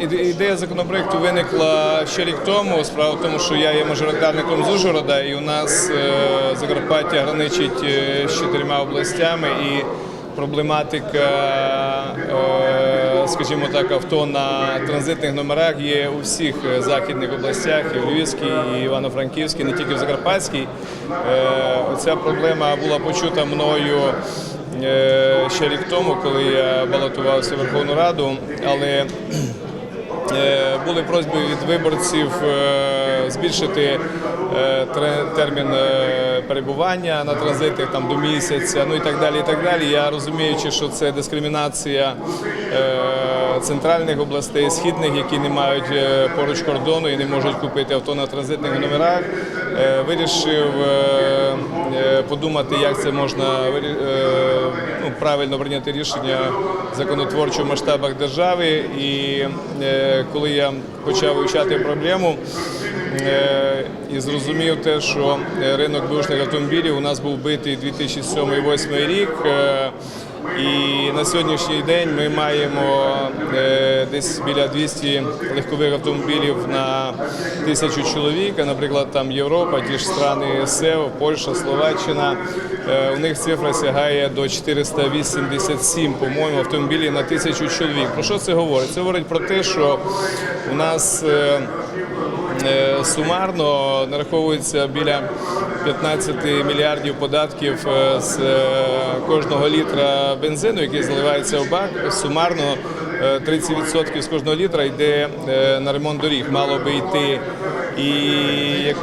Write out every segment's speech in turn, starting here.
Іде- Ідея законопроекту виникла ще рік тому. Справа в тому, що я є мажоритарником з Ужгорода, і у нас е, Закарпаття граничить е, з чотирма областями, і проблематика, е, скажімо так, авто на транзитних номерах є у всіх західних областях, і в Львівській, і Івано-Франківській, не тільки в Закарпатській. Ця проблема була почута мною. Ще рік тому, коли я балотувався в Верховну Раду, але Були просьби від виборців е, збільшити е, термін е, перебування на транзитах там до місяця, ну і так далі. І так далі. Я розуміючи, що це дискримінація е, центральних областей, східних, які не мають е, поруч кордону і не можуть купити авто на транзитних номерах, е, вирішив е, е, подумати, як це можна вирі- е, правильно прийняти рішення в законотворчому масштабах держави. І е, коли я почав вивчати проблему е, і зрозумів те, що е, ринок бушних автомобілів у нас був битий 2007-2008 рік. І на сьогоднішній день ми маємо е, десь біля 200 легкових автомобілів на тисячу чоловік. Наприклад, там Європа, ті ж страни СЕО, Польща, Словаччина. Е, у них цифра сягає до 487, по-моєму, автомобілів на тисячу чоловік. Про що це говорить? Це говорить про те, що у нас Е, Сумарно нараховується біля 15 мільярдів податків е, з е, кожного літра бензину, який заливається в бак. Сумарно е, 30% з кожного літра йде е, на ремонт доріг. Мало би йти. І як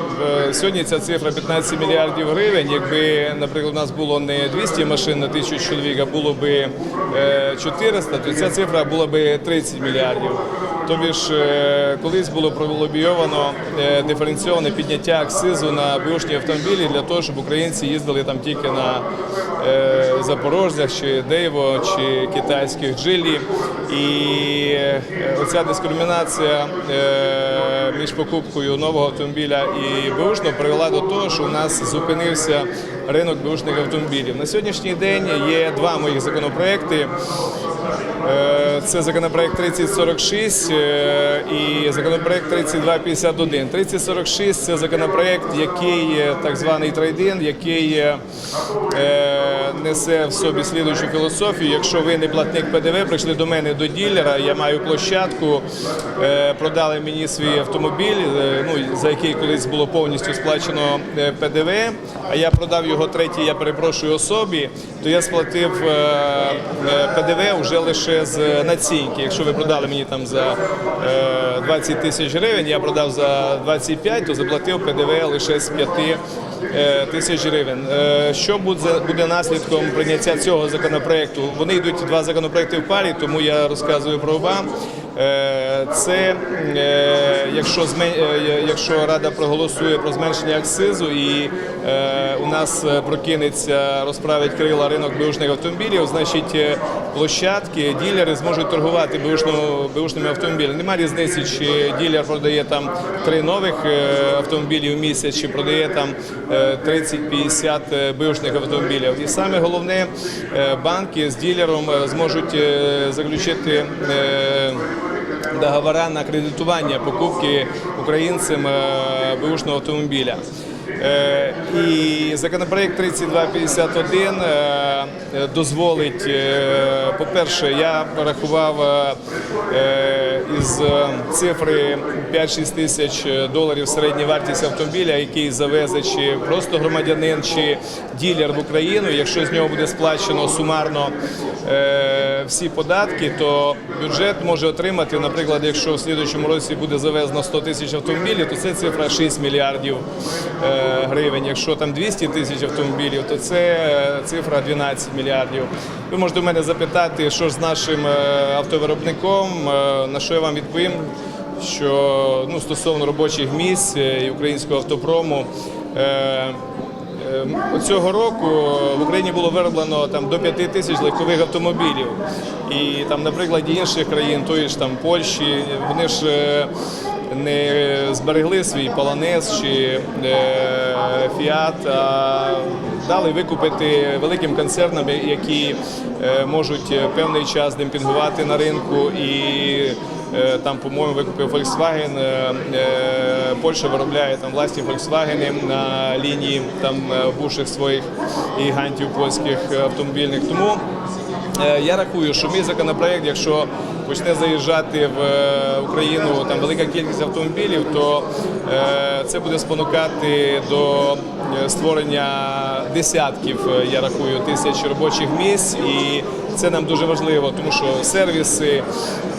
е, сьогодні ця цифра 15 мільярдів гривень. Якби, наприклад, у нас було не 200 машин на тисячу чоловік, а було би е, 400, то ця цифра була би 30 мільярдів. Тобі ж е, колись було пролобійовано е, диференційоване підняття акцизу на бушні автомобілі для того, щоб українці їздили там тільки на е, запорожцях чи Дейво, чи китайських джилі. І оця дискримінація між покупкою нового автомобіля і бушного привела до того, що у нас зупинився ринок бушних автомобілів. На сьогоднішній день є два моїх законопроекти. Е, Це законопроект 3046 е, і законопроект 3251. 3046 – це законопроект, який так званий трейдин, який е, несе в собі слідуючу філософію. Якщо ви не платник ПДВ, прийшли до мене до ділера, я маю площадку, е, продали мені свій автомобіль, е, ну, за який колись було повністю сплачено е, ПДВ, а я продав його третій, я перепрошую особі, то я сплатив ПДВ вже лише з націнки. Якщо ви продали мені там за е, 20 тисяч гривень, я продав за 25, то заплатив ПДВ лише з 5 е, тисяч гривень. Що буде, буде наслідком прийняття цього законопроекту? Вони йдуть два законопроекти в парі, тому я розказую про оба. Е, Це е, якщо е, якщо Рада проголосує про зменшення акцизу і у нас прокинеться розправить крила ринок беушних автомобілів, значить площадки, ділери зможуть торгувати беушними автомобілями. Немає різниці, чи ділер продає там три нових автомобілів в місяць, чи продає там е, 30-50 е, беушних автомобілів. І саме головне, банки з ділером зможуть заключити. Договора на кредитування покупки українцям е, бушного автомобіля. Е, І законопроект 3251 е, дозволить, по-перше, я порахував із е, цифри 5-6 тисяч доларів середня вартість автомобіля, який завезе чи просто громадянин, чи ділер в Україну. Якщо з нього буде сплачено сумарно е, всі податки, то бюджет може отримати, наприклад, якщо в слідуючому році буде завезено 100 тисяч автомобілів, то це цифра 6 мільярдів е, гривень. Якщо там 200 тисяч автомобілів, то це цифра 12 мільярдів. Ви можете в мене запитати, що ж з нашим автовиробником, на що я вам відповім, що ну, стосовно робочих місць е, і українського автопрому. е, Е, Цього року в Україні було вироблено там до 5 тисяч легкових автомобілів. І там, на прикладі інших країн, тої ж там Польщі, вони ж е, не зберегли свій полонез чи фіат, а дали викупити великим концернам, які можуть певний час демпінгувати на ринку і там, по-моєму, викупив Volkswagen. е, е, Польща виробляє там власні Volkswagen на лінії там е, бувших своїх гігантів польських е, автомобільних. Тому Е, Я рахую, що мій законопроект, якщо почне заїжджати в е, Україну там велика кількість автомобілів, то е, це буде спонукати до е, створення десятків, е, я рахую, тисяч робочих місць, і це нам дуже важливо, тому що сервіси,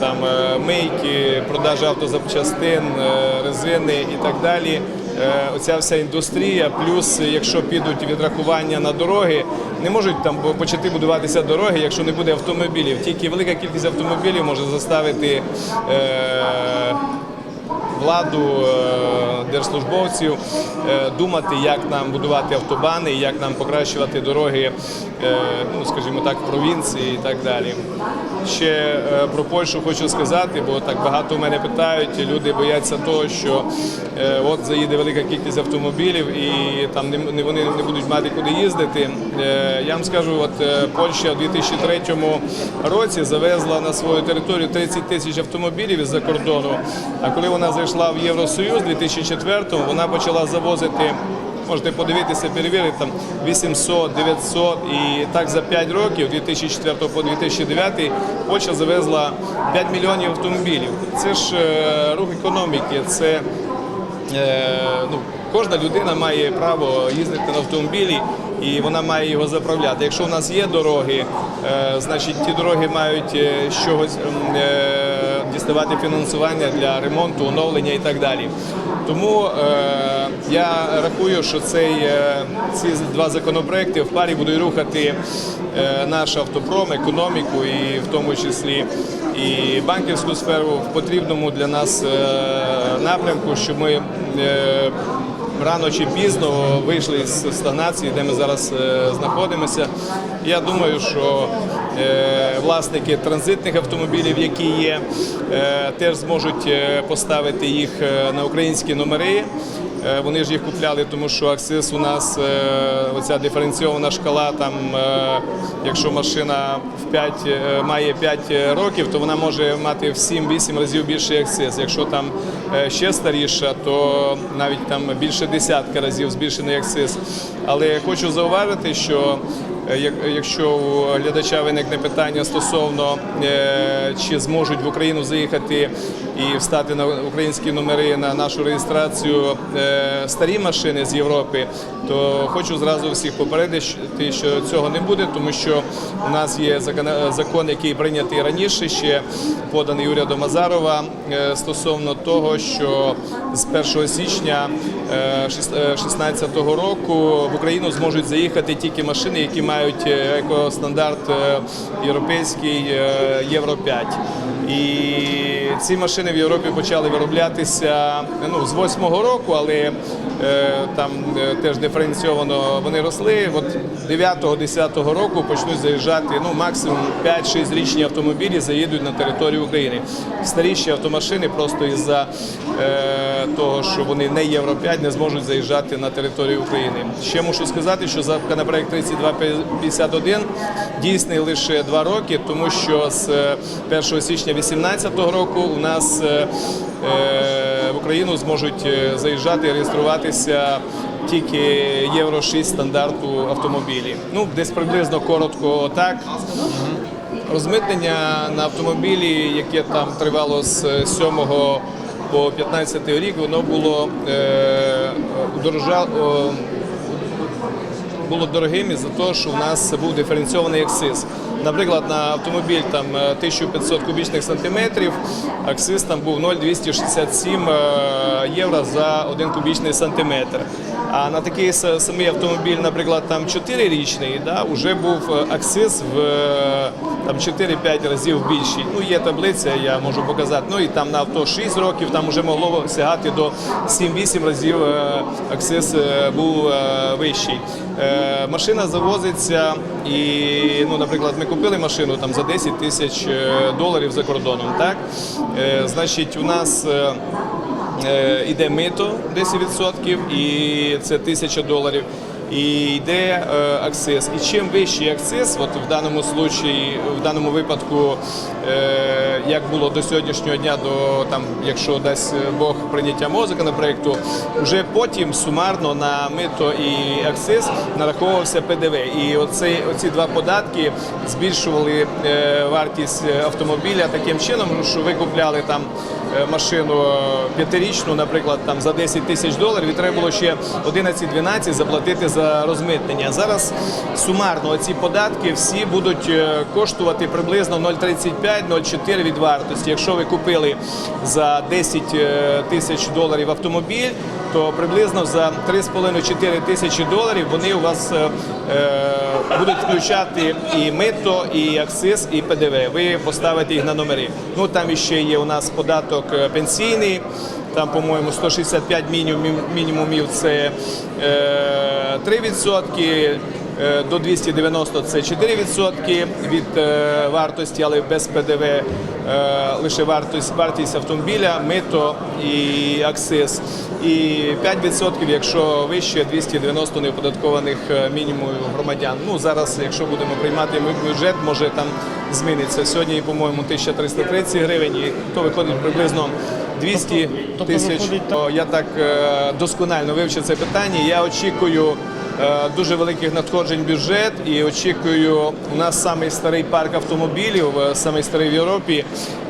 там е, мийки, продажа автозапчастин, е, резини і так далі. Е, Оця вся індустрія, плюс якщо підуть відрахування на дороги, не можуть там почати будуватися дороги, якщо не буде автомобілів. Тільки велика кількість автомобілів може заставити е, владу, е, держслужбовців думати, як нам будувати автобани, як нам покращувати дороги, ну скажімо так, в провінції і так далі. Ще про Польщу хочу сказати, бо так багато в мене питають. Люди бояться того, що от заїде велика кількість автомобілів і там не, вони не будуть мати куди їздити. Е, Я вам скажу, от е, Польща у 2003 році завезла на свою територію 30 тисяч автомобілів із-за кордону. А коли вона зайшла в Євросоюз у 2004 вона почала завозити. Можете подивитися, перевірити там 800, 900 і так за 5 років, 2004 по 2009, Польща завезла 5 мільйонів автомобілів. Це ж е, рух економіки, це е, ну, кожна людина має право їздити на автомобілі і вона має його заправляти. Якщо в нас є дороги, е, значить ті дороги мають е, чогось е, діставати фінансування для ремонту, оновлення і так далі. Тому е, я рахую, що цей, е, ці два законопроекти в парі будуть рухати е, наш автопром, економіку і в тому числі і банківську сферу в потрібному для нас е, напрямку, що ми е, рано чи пізно вийшли з стагнації, де ми зараз е, знаходимося. Я думаю, що е, власники транзитних автомобілів, які є, теж зможуть поставити їх на українські номери. Е, Вони ж їх купляли, тому що акциз у нас е, оця диференційована шкала. Там, е, якщо машина в 5, е, має 5 років, то вона може мати в 7-8 разів більший акциз. Якщо там ще старіша, то навіть там більше десятка разів збільшений акциз. Але хочу зауважити, що як- Якщо у глядача виникне питання стосовно чи зможуть в Україну заїхати і встати на українські номери на нашу реєстрацію е, старі машини з Європи, то хочу зразу всіх попередити, що цього не буде, тому що у нас є закон- який прийнятий раніше, ще поданий урядом Азарова е, стосовно того, що з 1 січня 2016 року в Україну зможуть заїхати тільки машини, які мають е, екостандарт е, європейський е, Євро 5. І ці машини в Європі почали вироблятися ну, з 8-го року, але е, там е, теж диференційовано вони росли. От 9-10 року почнуть заїжджати ну, максимум 5-6 річні автомобілі заїдуть на територію України. Старіші автомашини просто із-за е, того, що вони не Євро 5, не зможуть заїжджати на територію України. Ще мушу сказати, що законопроект 3251 дійсний лише два роки, тому що з е, 1 січня 2018 року у нас е, е, в Україну зможуть е, заїжджати і реєструватися тільки Євро 6 стандарту автомобілі. Ну, десь приблизно коротко так. Розмитнення на автомобілі, яке там тривало з 7 по 15 рік, воно було е, удорожа- о, було дорогим із-за того, що у нас був диференційований акциз. Наприклад, на автомобіль там е, 1500 кубічних сантиметрів, акциз там був 0,267 е, євро за один кубічний сантиметр. А на такий самий автомобіль, наприклад, там 4-річний, да, вже був аксис акциз в е, там 4-5 разів більший. Ну, є таблиця, я можу показати. Ну і там на авто 6 років, там вже могло сягати до 7-8 разів е, акциз е, був е, вищий. Машина завозиться і, ну, наприклад, ми купили машину там за 10 тисяч доларів за кордоном. Так? Значить, у нас іде мито 10% і це тисяча доларів. І йде е, акциз. І чим вищий акциз, от в даному случаї, в даному випадку, е, як було до сьогоднішнього дня, до там, якщо дасть Бог прийняття мого законопроекту, вже потім сумарно на мито і акциз нараховувався ПДВ. І оці, оці два податки збільшували е, вартість автомобіля таким чином, що ви купляли там машину е, п'ятирічну, наприклад, там за 10 тисяч доларів, і треба було ще 11-12 заплатити за розмитнення. Зараз сумарно ці податки всі будуть е, коштувати приблизно 0,35-0,4 від вартості. Якщо ви купили за 10 е, тисяч доларів автомобіль, то приблизно за 3,5-4 тисячі доларів вони у вас е, е, будуть включати і мито, і акциз, і ПДВ. Ви поставите їх на номери. Ну там іще є у нас податок е, пенсійний. Там, по-моєму, 165 мінімум, мінімумів це е, 3%. Е, До 290 це 4% від е, вартості, але без ПДВ е, лише вартість, вартість автомобіля, мито і акциз. І 5%, якщо вище 290 неоподаткованих мінімумів громадян. Ну зараз, якщо будемо приймати бюджет, може там зміниться. Сьогодні, по-моєму, 1330 гривень, і то виходить приблизно 200 тобто тисяч. виходить Я так досконально вивчив це питання. Я очікую дуже великих надходжень бюджет і очікую. У нас самий старий парк автомобілів, е, самий старий в Європі,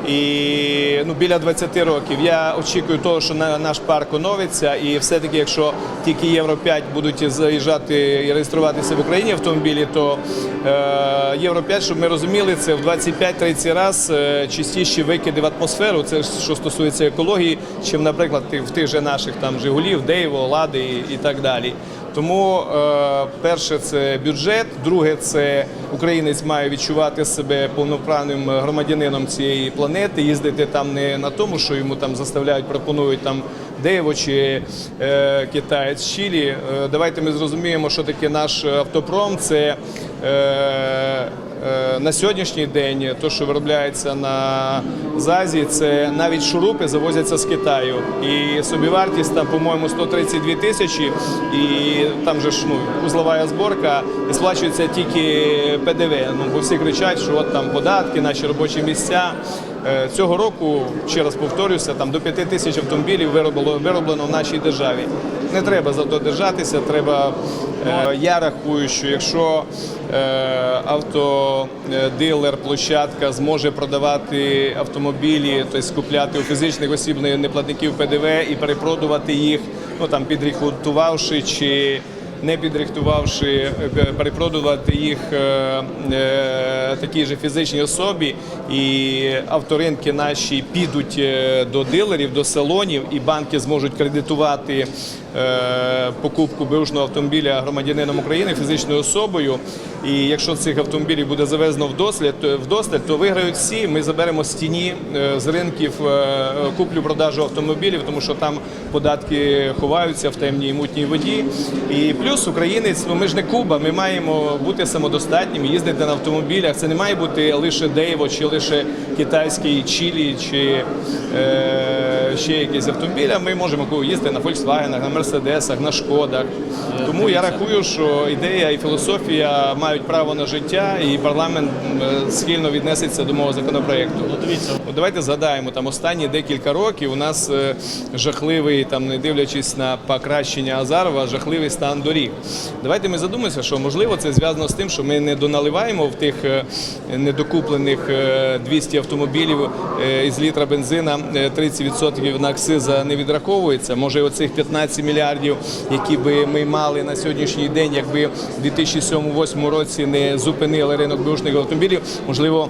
і ну біля 20 років. Я очікую того, що наш парк оновиться, і все-таки, якщо тільки Євро 5 будуть заїжджати і реєструватися в Україні автомобілі, то е, Євро 5, щоб ми розуміли, це в 25-30 раз е, частіші викиди в атмосферу. Це що стосується екології, чим, наприклад, в тих же наших там Жигулів, Дейво, Лади і, і так далі. Тому е, перше це бюджет, друге це українець має відчувати себе повноправним громадянином цієї планети, їздити там не на тому, що йому там заставляють, пропонують там Дево чи е, китаєць Чилі. Е, давайте ми зрозуміємо, що таке наш автопром. Це на сьогоднішній день то, що виробляється на ЗАЗі, це навіть шурупи завозяться з Китаю. І собівартість там, по-моєму, 132 тисячі, і там же ж ну, узлова зборка і сплачується тільки ПДВ. Ну, бо всі кричать, що от там податки, наші робочі місця. Е, Цього року, ще раз повторюся, там до 5 тисяч автомобілів вироблено, вироблено в нашій державі. Не треба за то держатися, треба. е, Я рахую, що якщо е, автодилер, площадка зможе продавати автомобілі, тобто скупляти у фізичних осіб не- неплатників ПДВ і перепродувати їх, ну там підрихтувавши чи не підрихтувавши, е, перепродувати їх е, е, такій же фізичній особі, і авторинки наші підуть до дилерів, до салонів, і банки зможуть кредитувати покупку беушного автомобіля громадянином України фізичною особою. І якщо цих автомобілів буде завезено в дослід, то виграють всі. Ми заберемо з тіні е, з ринків е, куплю-продажу автомобілів, тому що там податки ховаються в темній і мутній воді. І плюс українець, ну ми ж не Куба, ми маємо бути самодостатніми, їздити на автомобілях. Це не має бути лише Дейво, чи лише китайський Чилі, чи е, ще якісь автомобілі. Ми можемо їздити на Volkswagen, на Мерседесах, на Шкодах. Тому я рахую, що ідея і філософія мають право на життя, і парламент схильно віднесеться до мого законопроекту. Ну, дивіться, Давайте згадаємо там останні декілька років. У нас е, жахливий, там не дивлячись на покращення Азарова, жахливий стан доріг. Давайте ми задумаємося, що можливо це зв'язано з тим, що ми не доналиваємо в тих е, недокуплених е, 200 автомобілів е, із літра бензина е, 30% на акциза не відраховується. Може, оцих 15 мільярдів, які би ми мали на сьогоднішній день, якби в 2007-2008 році не зупинили ринок бушних автомобілів, можливо,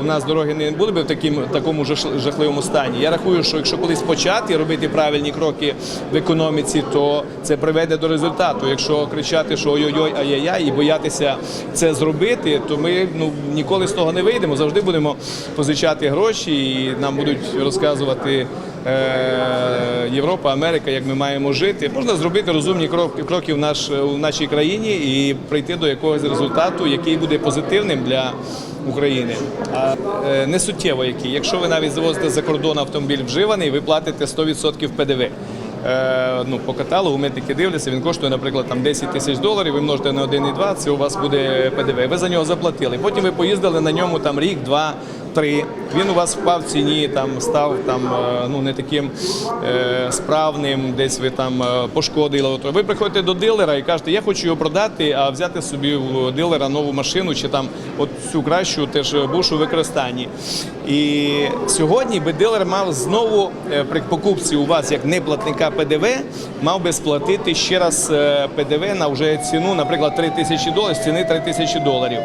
у нас дороги не були б таким такому жах- жахливому стані. Я рахую, що якщо колись почати робити правильні кроки в економіці, то це приведе до результату. Якщо кричати, що ой-ой-ой, ай-яй-яй, і боятися це зробити, то ми ну ніколи з того не вийдемо. Завжди будемо позичати гроші, і нам будуть розказувати. е, Європа, Америка, як ми маємо жити, можна зробити розумні крок- кроки в наш в нашій країні і прийти до якогось результату, який буде позитивним для України. А е, не суттєво які. Якщо ви навіть завозите за кордон автомобіль вживаний, ви платите 100% ПДВ. е, ну, по каталогу, ми таки дивляться, він коштує, наприклад, там 10 тисяч доларів, ви множите на 1,2, це у вас буде ПДВ. Ви за нього заплатили. Потім ви поїздили на ньому там рік, два, три. Він у вас впав в ціні, там став там е, ну не таким е, справним, десь ви там е, пошкодили. Ви приходите до дилера і кажете, я хочу його продати, а взяти собі у дилера нову машину чи там от цю кращу теж буш у використанні. І сьогодні би дилер мав знову е, при покупці у вас як неплатника ПДВ, мав би сплатити ще раз ПДВ на вже ціну, наприклад, 3 тисячі доларів, ціни 3 тисячі доларів.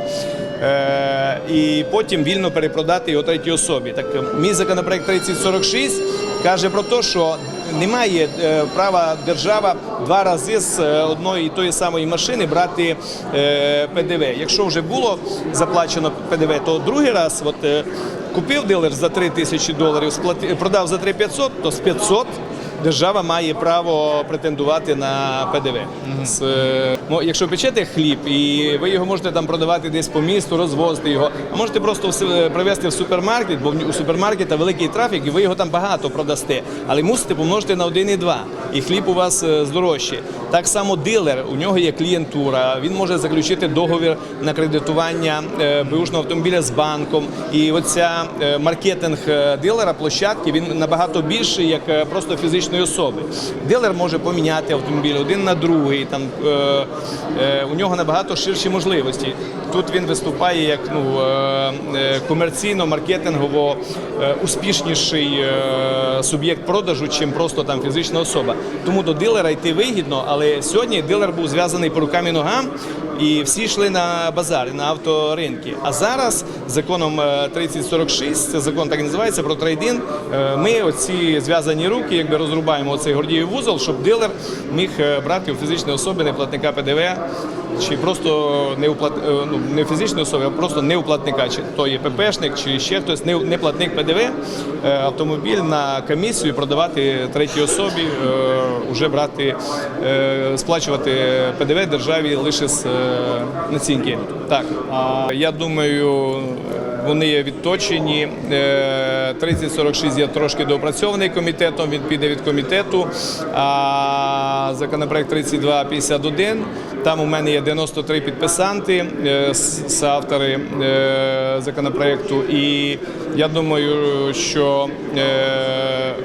Е, і потім вільно перепродати його третій особі. Так е, мій законопроект 3046 каже про те, що немає е, права держава два рази з одної і тої самої машини брати ПДВ. Якщо вже було заплачено ПДВ, то другий раз от, купив дилер за 3 тисячі доларів, продав за 3 500, то з 500 держава має право претендувати на ПДВ. З, е, якщо печете хліб і ви його можете там продавати десь по місту, розвозити його, а можете просто все привезти в супермаркет, бо у супермаркета великий трафік, і ви його там багато продасте. Але мусите помножити на 1,2, і хліб у вас е, здорожче. Так само дилер, у нього є клієнтура, він може заключити договір на кредитування е, беушного автомобіля з банком. І оця е, маркетинг е, дилера, площадки, він набагато більший, як е, просто фізичної особи. Дилер може поміняти автомобіль один на другий. Там е, е, у нього набагато ширші можливості. Тут він виступає як ну е, е, комерційно, маркетингово е, успішніший е, суб'єкт продажу, чим просто там фізична особа. Тому до дилера йти вигідно, але сьогодні дилер був зв'язаний по рукам і ногам, і всі йшли на базари, на авторинки. А зараз законом е, 3046, це закон так і називається про трейдин. е, Ми оці зв'язані руки, якби розрубаємо оцей гордіїв вузол, щоб дилер міг е, брати у фізичної особи неплатника ПДВ. Чи просто не е, ну, не фізичної особи, а просто не уплатника, чи то є ППшник, чи ще хтось не, не платник ПДВ, е, автомобіль на комісію продавати третій особі, е, вже брати, е, сплачувати ПДВ державі лише з е, націнки. Так, я думаю, вони є відточені. Е, 3046 є трошки доопрацьований комітетом, він піде від комітету. А законопроект 3251, там у мене є 93 підписанти, е, е, законопроекту. І я думаю, що е,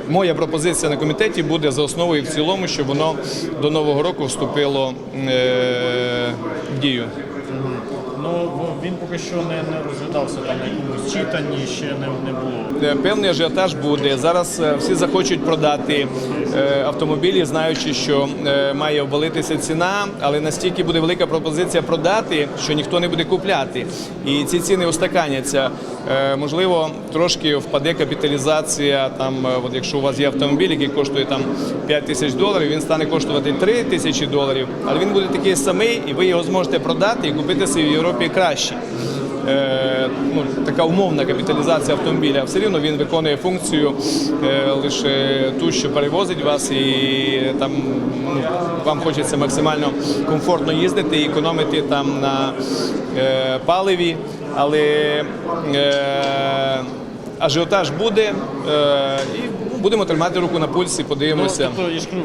моя пропозиція на комітеті буде за основою і в цілому, щоб воно до нового року вступило е, дію. Ну він поки що не, не розглядався там на якомусь читанні, ще не, не було. Е, Певний ажіотаж буде. Зараз е, всі захочуть продати автомобілі, знаючи, що е, має обвалитися ціна, але настільки буде велика пропозиція продати, що ніхто не буде купляти. І ці ціни устаканяться. Е, Можливо, трошки впаде капіталізація. Там, е, от якщо у вас є автомобіль, який коштує там 5 тисяч доларів, він стане коштувати 3 тисячі доларів, але він буде такий самий, і ви його зможете продати і купити в Європі краще е, ну, така умовна капіталізація автомобіля. Все рівно він виконує функцію е, лише ту, що перевозить вас, і там ну, вам хочеться максимально комфортно їздити і економити там на е, паливі, але е, ажіотаж буде е, і будемо тримати руку на пульсі, Ну, подивимося.